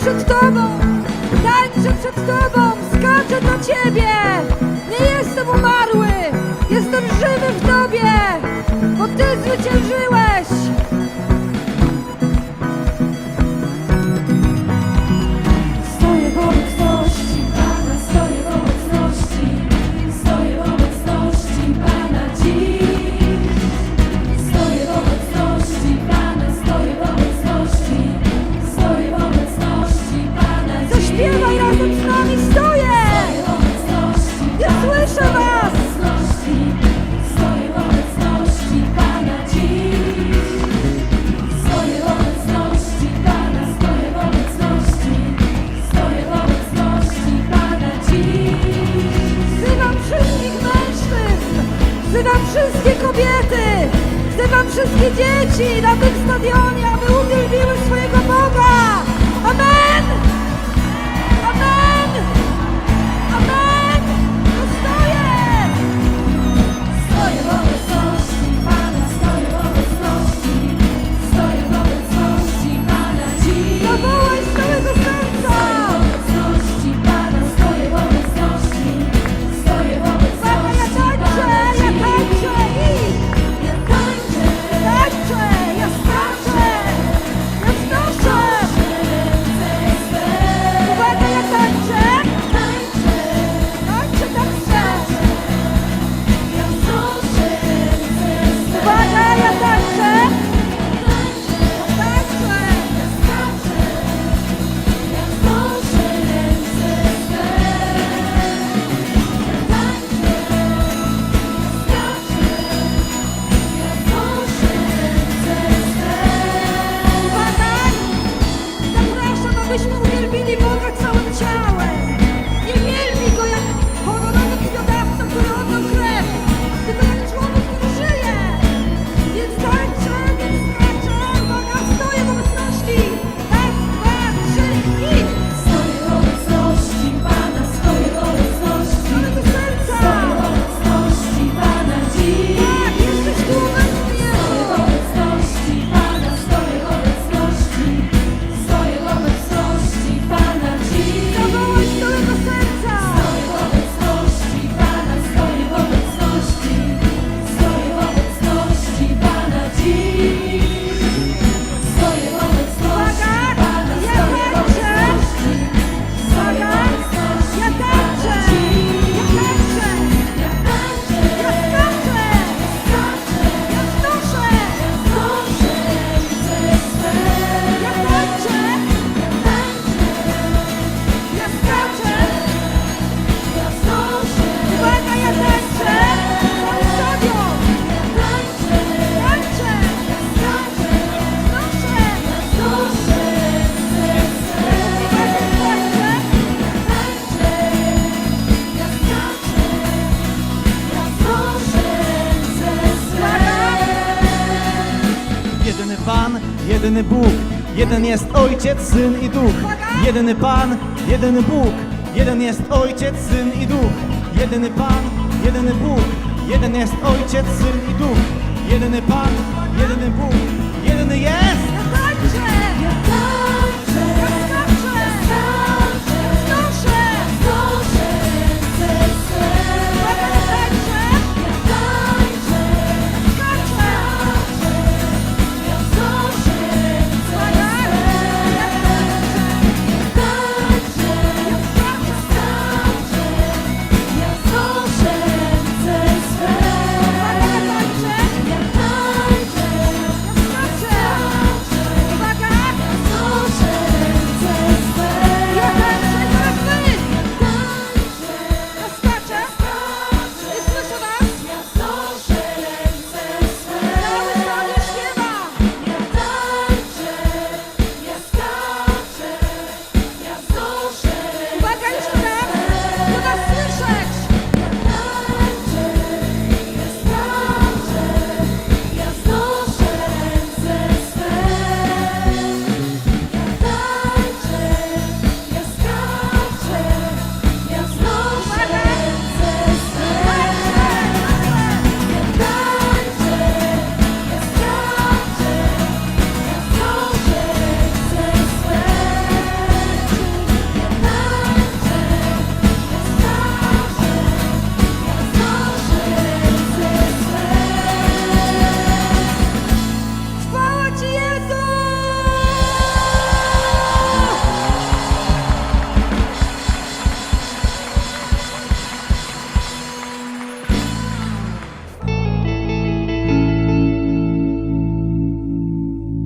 przed Tobą, tańczę przed Tobą, skaczę do Ciebie. Nie jestem umarły, jestem żywy w Tobie, bo Ty zwyciężyłeś. wszystkie kobiety, wzywam wszystkie dzieci na tym stadionie, aby uwielbiły swojego Boga. Amen! jedyny Bóg. Jeden jest Ojciec, Syn i Duch. Jedyny Pan, jedyny Bóg. Jeden jest Ojciec, Syn i Duch. Jedyny Pan, jedyny Bóg. Jeden jest Ojciec, Syn i Duch. Jedyny Pan, jedyny Bóg. Jedyny jest.